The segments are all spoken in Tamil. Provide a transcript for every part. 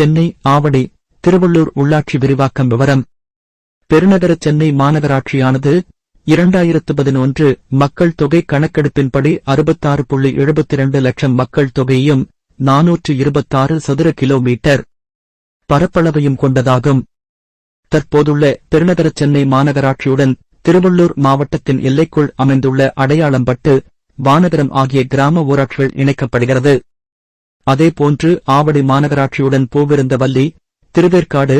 சென்னை ஆவடி திருவள்ளூர் உள்ளாட்சி விரிவாக்கம் விவரம். பெருநகர சென்னை மாநகராட்சியானது இரண்டாயிரத்து பதினொன்று மக்கள் தொகை கணக்கெடுப்பின்படி அறுபத்தாறு புள்ளி எழுபத்தி இரண்டு லட்சம் மக்கள் தொகையும் நானூற்று இருபத்தாறு சதுர கிலோமீட்டர் பரப்பளவையும் கொண்டதாகும். தற்போதுள்ள பெருநகர சென்னை மாநகராட்சியுடன் திருவள்ளூர் மாவட்டத்தின் எல்லைக்குள் அமைந்துள்ள அடையாளம்பட்டு வானகரம் ஆகிய கிராம ஊராட்சிகள் இணைக்கப்படுகிறது. அதேபோன்று ஆவடி மாநகராட்சியுடன் பூவிருந்தவல்லி திருவேற்காடு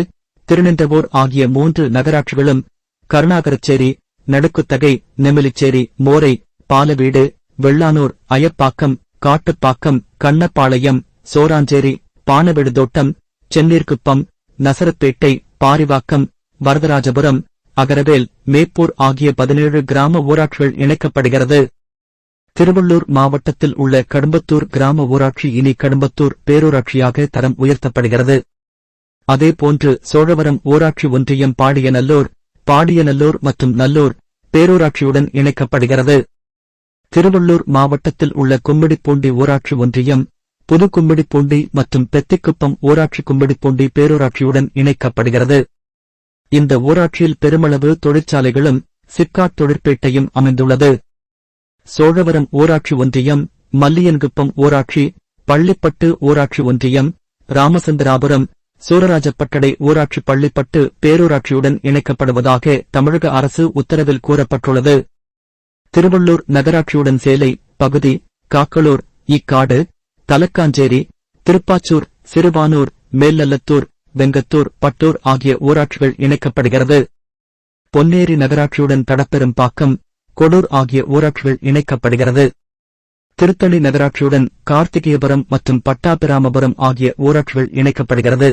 திருநின்றவூர் ஆகிய மூன்று நகராட்சிகளும் கருணாகரச்சேரி நடுக்குத்தகை நெமிலிச்சேரி மோரை பாலவீடு வெள்ளானூர் அயப்பாக்கம் காட்டுப்பாக்கம் கண்ணப்பாளையம் சோராஞ்சேரி பானவிடுதோட்டம் சென்னீர்குப்பம் நசரப்பேட்டை பாரிவாக்கம் வரதராஜபுரம் அகரவேல் மேப்பூர் ஆகிய பதினேழு கிராம ஊராட்சிகள் இணைக்கப்படுகிறது. திருவள்ளூர் மாவட்டத்தில் உள்ள கடும்பத்தூர் கிராம ஊராட்சி இனி கடும்பத்தூர் பேரூராட்சியாக தரம் உயர்த்தப்படுகிறது. அதேபோன்று சோழவரம் ஊராட்சி ஒன்றியம் பாடியநல்லூர் பாடியநல்லூர் மற்றும் நல்லூர் பேரூராட்சியுடன் இணைக்கப்படுகிறது. திருவள்ளூர் மாவட்டத்தில் உள்ள கும்மிடிப்பூண்டி ஊராட்சி ஒன்றியம் புது கும்மிடிப்பூண்டி மற்றும் பெத்திக்குப்பம் ஊராட்சி கும்மிடிப்பூண்டி பேரூராட்சியுடன் இணைக்கப்படுகிறது. இந்த ஊராட்சியில் பெருமளவு தொழிற்சாலைகளும் சிப்காட் தொழிற்பேட்டையும் அமைந்துள்ளது. சோழவரம் ஊராட்சி ஒன்றியம் மல்லியன்குப்பம் ஊராட்சி பள்ளிப்பட்டு ஊராட்சி ஒன்றியம் ராமசந்திராபுரம் சூரராஜப்பட்டடை ஊராட்சி பள்ளிப்பட்டு பேரூராட்சியுடன் இணைக்கப்படுவதாக தமிழக அரசு உத்தரவில் கூறப்பட்டுள்ளது. திருவள்ளூர் நகராட்சியுடன் சேலை பகுதி காக்களூர் இக்காடு தலக்காஞ்சேரி திருப்பாச்சூர் சிறுவானூர் மேல்நல்லத்தூர் வெங்கத்தூர் பட்டூர் ஆகிய ஊராட்சிகள் இணைக்கப்படுகிறது. பொன்னேரி நகராட்சியுடன் தடப்பெரும் பாக்கம் கொடூர் ஆகிய ஊராட்சிகள் இணைக்கப்படுகிறது. திருத்தணி நகராட்சியுடன் கார்த்திகேயபுரம் மற்றும் பட்டாபிராமபுரம் ஆகிய ஊராட்சிகள் இணைக்கப்படுகிறது.